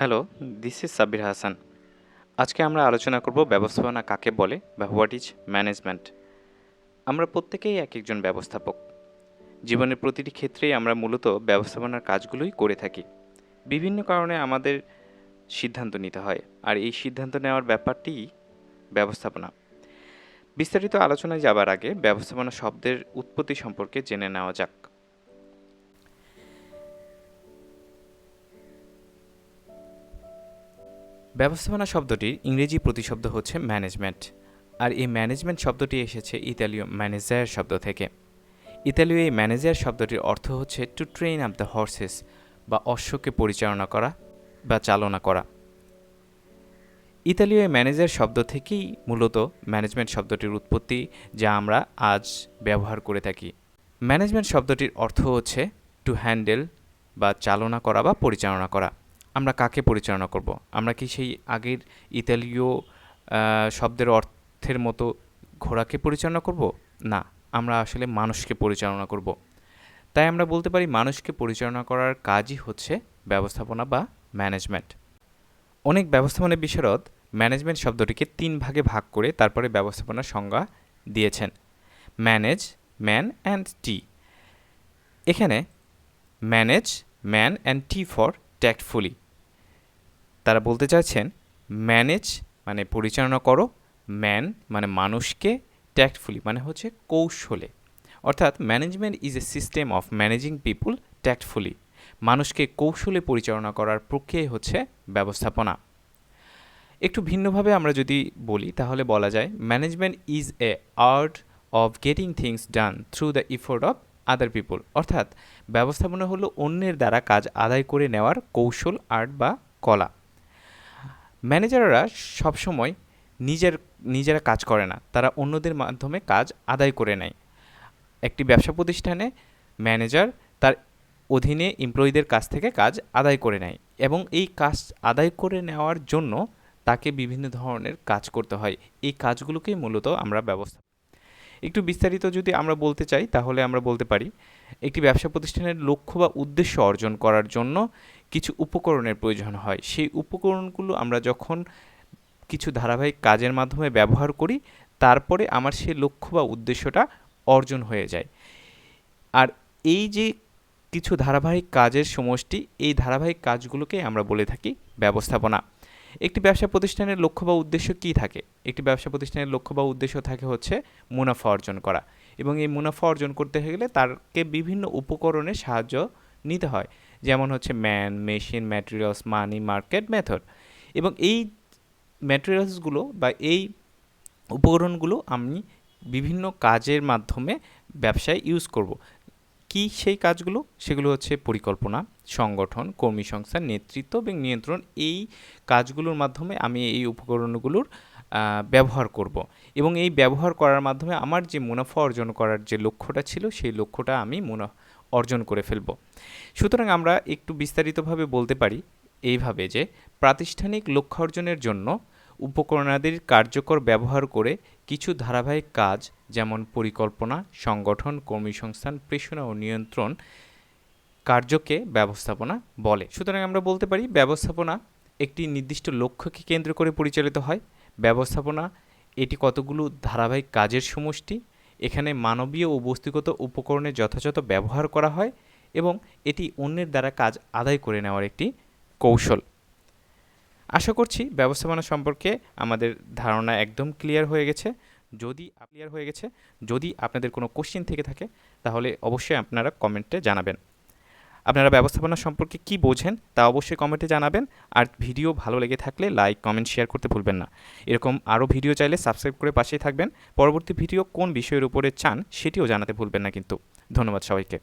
Hello this is Sabbir Hasan আজকে আমরা আলোচনা করব ব্যবস্থাপনা কাকে বলে বা হোয়াট ইজ ম্যানেজমেন্ট আমরা প্রত্যেকেই এক একজন ব্যবস্থাপক। জীবনের প্রতিটি ক্ষেত্রেই আমরা মূলত ব্যবস্থাপনার কাজগুলোই করে থাকি। বিভিন্ন কারণে আমাদের সিদ্ধান্ত নিতে হয়, আর এই সিদ্ধান্ত নেওয়ার ব্যাপারটি ব্যবস্থাপনা। বিস্তারিত আলোচনায় যাবার আগে ব্যবস্থাপনা শব্দের উৎপত্তি সম্পর্কে জেনে নেওয়া যাক। ব্যবস্থাপনা শব্দটির ইংরেজি প্রতিশব্দ হচ্ছে ম্যানেজমেন্ট আর এই ম্যানেজমেন্ট শব্দটি এসেছে ইতালীয় ম্যানেজার শব্দ থেকে। ইতালীয় এই ম্যানেজার শব্দটির অর্থ হচ্ছে to train up the horses বা অশ্বকে পরিচালনা করা, বা চালনা করা। ইতালীয় ম্যানেজার শব্দ থেকেই মূলত ম্যানেজমেন্ট শব্দটির উৎপত্তি যা আমরা আজ ব্যবহার করে থাকি। ম্যানেজমেন্ট শব্দটির অর্থ হচ্ছে টু হ্যান্ডেল বা চালনা করা বা পরিচালনা করা। আমরা কাকে পরিচালনা করব? আমরা কি সেই আগের ইতালীয় শব্দের অর্থের মতো ঘোড়াকে পরিচালনা করব? না, আমরা আসলে মানুষকে পরিচালনা করব। তাই আমরা বলতে পারি মানুষকে পরিচালনা করার কাজই হচ্ছে ব্যবস্থাপনা বা ম্যানেজমেন্ট। অনেক ব্যবস্থাপনা বিশারদ ম্যানেজমেন্ট শব্দটিকে তিন ভাগে ভাগ করে তারপরে ব্যবস্থাপনার সংজ্ঞা দিয়েছেন। Manage, man and T. এখানে manage, man and T for tactfully. তারা বলতে চাচ্ছেন ম্যানেজ মানে পরিচালনা করো ম্যান মানে মানুষকে ট্যাক্টফুলি মানে হচ্ছে কৌশলে। অর্থাৎ management is a system of managing people tactfully মানুষকে কৌশলে পরিচালনা করার প্রক্রিয়াই হচ্ছে ব্যবস্থাপনা। একটু ভিন্নভাবে আমরা যদি বলি, তাহলে বলা যায় management is a art of getting things done through the effort of other people অর্থাৎ ব্যবস্থাপনা হলো অন্যের দ্বারা কাজ আদায় করে নেওয়ার কৌশল আর্ট বা কলা। ম্যানেজাররা সবসময় নিজের, নিজেরা কাজ করে না। তারা অন্যদের মাধ্যমে কাজ আদায় করে নেয়। একটি ব্যবসা প্রতিষ্ঠানে ম্যানেজার তার অধীনে এমপ্লয়ীদের কাছ থেকে কাজ আদায় করে নেয় এবং এই কাজ আদায় করে নেওয়ার জন্য তাকে বিভিন্ন ধরনের কাজ করতে হয়। এই কাজগুলোকেই মূলত আমরা ব্যবস্থা একটু বিস্তারিত যদি আমরা বলতে চাই, তাহলে আমরা বলতে পারি, একটি ব্যবসা প্রতিষ্ঠানের লক্ষ্য বা উদ্দেশ্য অর্জন করার জন্য কিছু উপকরণের প্রয়োজন হয়। সেই উপকরণগুলো আমরা যখন কিছু ধারাবাহিক কাজের মাধ্যমে ব্যবহার করি, তারপরে আমার সেই লক্ষ্য বা উদ্দেশ্যটা অর্জন হয়ে যায়। আর এই যে কিছু ধারাবাহিক কাজের সমষ্টি, এই ধারাবাহিক কাজগুলোকে আমরা বলে থাকি ব্যবস্থাপনা। একটি ব্যবসা প্রতিষ্ঠানের লক্ষ্য বা উদ্দেশ্য কী থাকে? একটি ব্যবসা প্রতিষ্ঠানের লক্ষ্য বা উদ্দেশ্য থাকে হচ্ছে মুনাফা অর্জন করা এবং এই মুনাফা অর্জন করতে গেলে তারকে বিভিন্ন উপকরণের সাহায্য নিতে হয়। যেমন হচ্ছে man machine materials money market method এবং এই ম্যাটেরিয়ালসগুলো বা এই উপকরণগুলো আমি বিভিন্ন কাজের মাধ্যমে ব্যবসায় ইউজ করব। কি সেই কাজগুলো? সেগুলো হচ্ছে পরিকল্পনা, সংগঠন, কর্মী সংস্থার নেতৃত্ব এবং নিয়ন্ত্রণ। এই কাজগুলোর মাধ্যমে আমি এই উপকরণগুলোর ব্যবহার করব। এবং এই ব্যবহার করার মাধ্যমে আমার যে মুনাফা অর্জন করার যে লক্ষ্যটা ছিল, সেই লক্ষ্যটা আমি মুনা, অর্জন করে ফেলব। সুতরাং আমরা একটু বিস্তারিতভাবে বলতে পারি এইভাবে যে, প্রাতিষ্ঠানিক লক্ষ্য অর্জনের জন্য উপকরণাদির কার্যকর ব্যবহার করে কিছু ধারাবাহিক কাজ, যেমন পরিকল্পনা, সংগঠন, কর্মী সংস্থান, প্রেষণা ও নিয়ন্ত্রণ কার্যকে ব্যবস্থাপনা বলে। সুতরাং আমরা বলতে পারি, ব্যবস্থাপনা একটি নির্দিষ্ট লক্ষ্যকে কেন্দ্র করে পরিচালিত হয়। ব্যবস্থাপনা, এটি কতগুলো ধারাবাহিক কাজের সমষ্টি, এখানে মানবীয় ও বস্তুগত উপকরণের যথাযথ ব্যবহার করা হয় এবং এটি অন্যের দ্বারা কাজ আদায় করে নেওয়ার একটি কৌশল। আশা করছি ব্যবস্থাপনা সম্পর্কে আমাদের ধারণা একদম ক্লিয়ার হয়ে গেছে। যদি ক্লিয়ার হয়ে গেছে, যদি আপনাদের কোনো কোশ্চেন থেকে থাকে, তাহলে অবশ্যই আপনারা কমেন্টে জানাবেন। আপনারা ব্যবস্থাপনা সম্পর্কে কি বোঝেন, তা অবশ্যই কমেন্টে জানাবেন। আর ভিডিও ভালো লেগে থাকলে লাইক কমেন্ট শেয়ার করতে ভুলবেন না। এরকম আরও ভিডিও চাইলে সাবস্ক্রাইব করে পাশেই থাকবেন। পরবর্তী ভিডিও কোন বিষয়ের উপরে চান, সেটিও জানাতে ভুলবেন না কিন্তু। ধন্যবাদ সবাইকে।